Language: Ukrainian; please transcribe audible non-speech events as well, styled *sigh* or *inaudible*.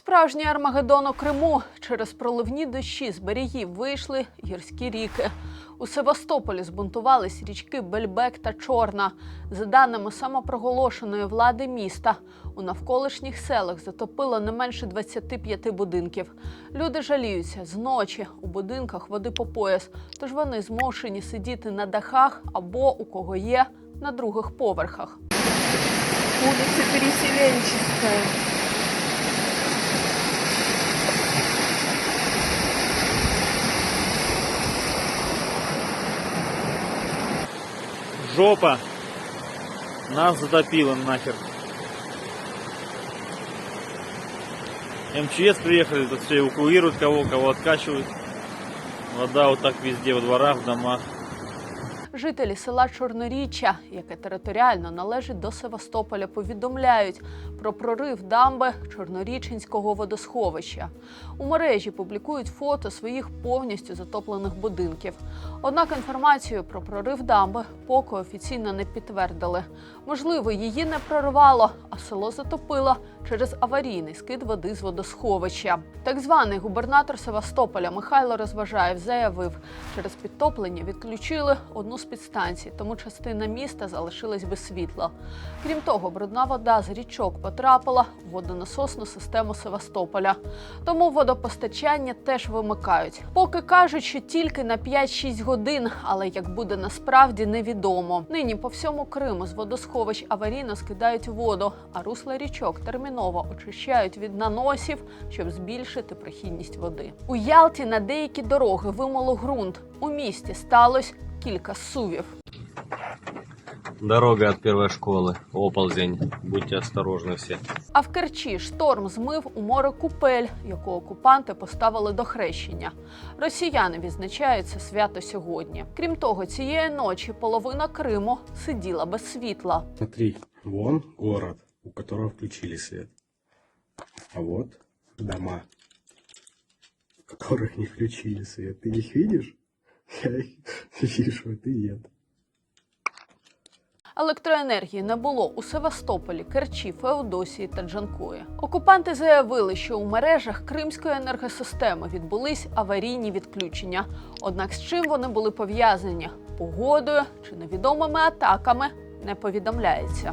Справжній Армагеддон у Криму через проливні дощі з берегів вийшли гірські ріки. У Севастополі збунтувались річки Бельбек та Чорна. За даними самопроголошеної влади міста, у навколишніх селах затопило не менше 25 будинків. Люди жаліються зночі у будинках води по пояс, тож вони змушені сидіти на дахах або у кого є на других поверхах. Улица Переселенческая. Жопа. Нас затопило нахер. МЧС приехали, тут все эвакуируют кого, кого откачивают. Вода вот так везде, во дворах, в домах. Жителі села Чорноріччя, яке територіально належить до Севастополя, повідомляють про прорив дамби Чорнорічинського водосховища. У мережі публікують фото своїх повністю затоплених будинків. Однак інформацію про прорив дамби поки офіційно не підтвердили. Можливо, її не проривало, а село затопило через аварійний скид води з водосховища. Так званий губернатор Севастополя Михайло Розважаєв заявив, через підтоплення відключили одну з підстанцій, тому частина міста залишилась без світла. Крім того, брудна вода з річок потрапила в водонасосну систему Севастополя. Тому водопостачання теж вимикають. Поки кажуть, що тільки на 5-6 годин, але як буде насправді невідомо. Нині по всьому Криму з водосховищ аварійно скидають воду, а русла річок терміново очищають від наносів, щоб збільшити прохідність води. У Ялті на деякі дороги вимоло ґрунт. У місті сталося кілька сувів. Дорога от первой школы. Оползень. Будьте осторожны все. А в Керчі шторм змив у море купель, яку окупанти поставили до хрещення. Росіяни відзначають це свято сьогодні. Крім того, цієї ночі половина Криму сиділа без світла. Смотри, вон город, у которого включили свет. А вот дома, у которых не включили свет. Ты их видишь? *laughs* Ты нет. Електроенергії не було у Севастополі, Керчі, Феодосії та Джанкої. Окупанти заявили, що у мережах Кримської енергосистеми відбулись аварійні відключення. Однак з чим вони були пов'язані погодою чи невідомими атаками не повідомляється.